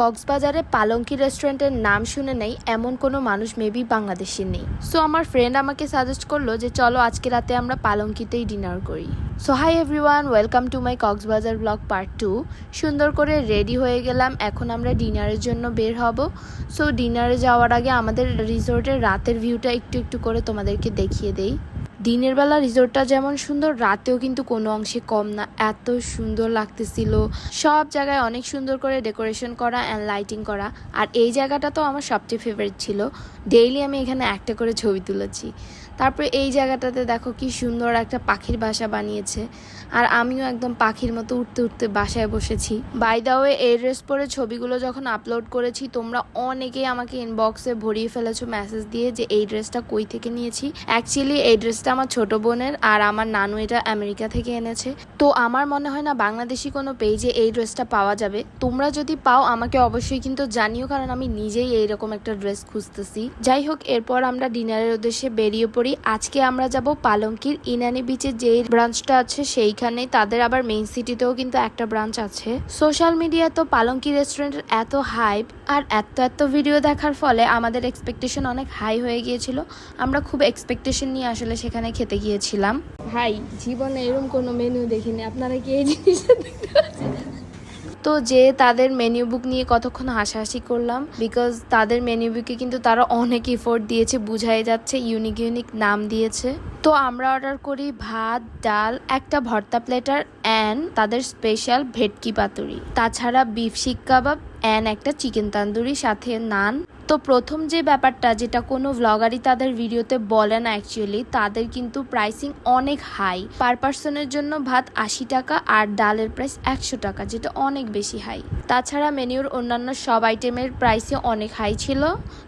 কক্সবাজারে পালঙ্কি রেস্টুরেন্টের নাম শুনে নেই এমন কোনো মানুষ মেবি বাংলাদেশে নেই। সো আমার ফ্রেন্ড আমাকে সাজেস্ট করল যে চলো আজকে রাতে আমরা পালঙ্কিতেই ডিনার করি। So hi everyone welcome to my Cox's Bazar blog part two সুন্দর করে রেডি হয়ে গেলাম, এখন আমরা ডিনারের জন্য বের হব। সো ডিনারে যাওয়ার আগে আমাদের রিসোর্টের রাতের ভিউটা একটু একটু করে তোমাদেরকে দেখিয়ে দেই। দিনের বেলা রিসোর্টটা যেমন সুন্দর, রাতেও কিন্তু কোনো অংশে কম না। এত সুন্দর লাগতেছিল। সব জায়গায় অনেক সুন্দর করে ডেকোরেশন করা অ্যান্ড লাইটিং করা। আর এই জায়গাটা তো আমার সবচেয়ে ফেভারিট ছিল। ডেইলি আমি এখানে একটা করে ছবি তুলেছি। তারপরে এই জায়গাটাতে দেখো কি সুন্দর একটা পাখির বাসা বানিয়েছে। আর আমিও একদম পাখির মতো উঠতে উঠতে বাসায় বসেছি। বাই দা ওয়ে এই ড্রেস পরে ছবিগুলো যখন আপলোড করেছি, তোমরা অনেকেই আমাকে ইনবক্সে ভরিয়ে ফেলেছো মেসেজ দিয়ে যে এই ড্রেসটা কই থেকে নিয়েছি। অ্যাকচুয়ালি এই ড্রেসটা আমার ছোট বোনের আর আমার নানু এটা আমেরিকা থেকে এনেছে। তো আমার মনে হয় না বাংলাদেশি কোনো পেজে এই ড্রেসটা পাওয়া যাবে। তোমরা যদি পাও আমাকে অবশ্যই কিন্তু জানিও, কারণ আমি নিজেই এইরকম একটা ড্রেস খুঁজতেছি। যাই হোক, এরপর আমরা ডিনারের উদ্দেশ্যে বেরিয়ে পড়ি। আজকে আমরা যাব পালঙ্কির ইনানি বিচে যে ব্রাঞ্চটা আছে সেইখানে তাদের আবার মেইন সিটিতেও কিন্তু একটা ব্রাঞ্চ আছে। সোশ্যাল মিডিয়া তো পালঙ্কি রেস্টুরেন্টের এত হাইপ আর এত এত ভিডিও দেখার ফলে আমাদের এক্সপেকটেশন অনেক হাই হয়ে গিয়েছিল। আমরা খুব এক্সপেকটেশন নিয়ে আসলে সেখানে খেতে গিয়েছিলাম। ভাই জীবনে এরকম কোনো মেনু দেখিনি। আপনারা কি এই জিনিসটা দেখতে তো যে তাদের মেনু বুক নিয়ে কতক্ষণ হাসাহাসি করলাম বিকজ তাদের মেনু বুকে কিন্তু তারা অনেক এফোর্ট দিয়েছে বুঝাই যাচ্ছে ইউনিক ইউনিক নাম দিয়েছে। তো আমরা অর্ডার করি ভাত ডাল একটা ভর্তা প্লেটার অ্যান্ড তাদের স্পেশাল ভেটকি পাতুরি। তাছাড়া বিফ শিক কাবাব অ্যান্ড একটা চিকেন তান্দুরি সাথে নান। তো প্রথম যে ব্যাপারটা, যেটা কোনো ভ্লগারই তাদের ভিডিওতে বলে না অ্যাকচুয়ালি তাদের কিন্তু প্রাইসিং অনেক হাই পার পার্সনের জন্য ভাত আশি টাকা আর ডালের প্রাইস একশো টাকা, যেটা অনেক বেশি হাই তাছাড়া মেনুর অন্যান্য সব আইটেমের প্রাইসে অনেক হাই ছিল।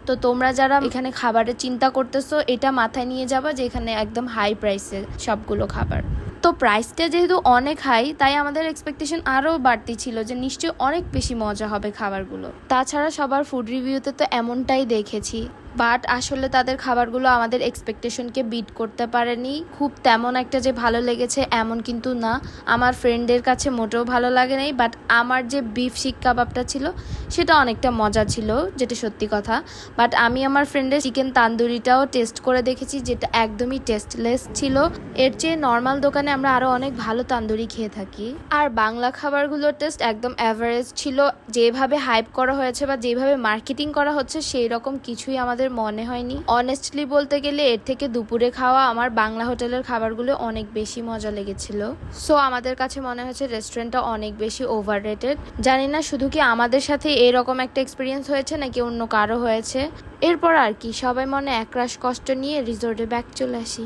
তো তোমরা যারা এখানে খাবারের চিন্তা করতেছো, এটা মাথায় নিয়ে যাবা যে এখানে একদম হাই প্রাইসে সবগুলো খাবার। তো প্রাইসটা যেহেতু অনেক হাই তাই আমাদের এক্সপেকটেশন আরও বাড়তি ছিল যে নিশ্চয়ই অনেক বেশি মজা হবে খাবারগুলো। তাছাড়া সবার ফুড রিভিউতে তো এমনটাই দেখেছি। বাট আসলে তাদের খাবারগুলো আমাদের এক্সপেকটেশনকে বিট করতে পারেনি। খুব তেমন একটা যে ভালো লেগেছে এমন কিন্তু না। আমার ফ্রেন্ডের কাছে মোটেও ভালো লাগে নাই বাট আমার যে বিফ শিক কাবাবটা ছিল, সেটা অনেকটা মজা ছিল, যেটা সত্যি কথা। বাট আমি আমার ফ্রেন্ডের চিকেন তান্দুরিটাও টেস্ট করে দেখেছি, যেটা একদমই টেস্টলেস ছিল। এর চেয়ে নর্মাল দোকানে আমরা আরও অনেক ভালো তান্দুরি খেয়ে থাকি। আর বাংলা খাবারগুলোর টেস্ট একদম অ্যাভারেজ ছিল। যেভাবে হাইপ করা হয়েছে বা যেভাবে মার্কেটিং করা হচ্ছে সেই রকম কিছুই আমাদের মনে হয়নি। অনেস্টলি বলতে গেলে এর থেকে দুপুরে খাওয়া আমার বাংলা হোটেলের খাবারগুলো অনেক বেশি মজা লেগেছিল। সো আমাদের কাছে মনে হয়েছে রেস্টুরেন্টটা অনেক বেশি ওভার রেটেড জানি না শুধু কি আমাদের সাথে এরকম একটা এক্সপিরিয়েন্স হয়েছে নাকি অন্য কারও হয়েছে। এরপর আর কি, সবাই মনে একরাশ কষ্ট নিয়ে রিসোর্টে ব্যাক চলে আসি।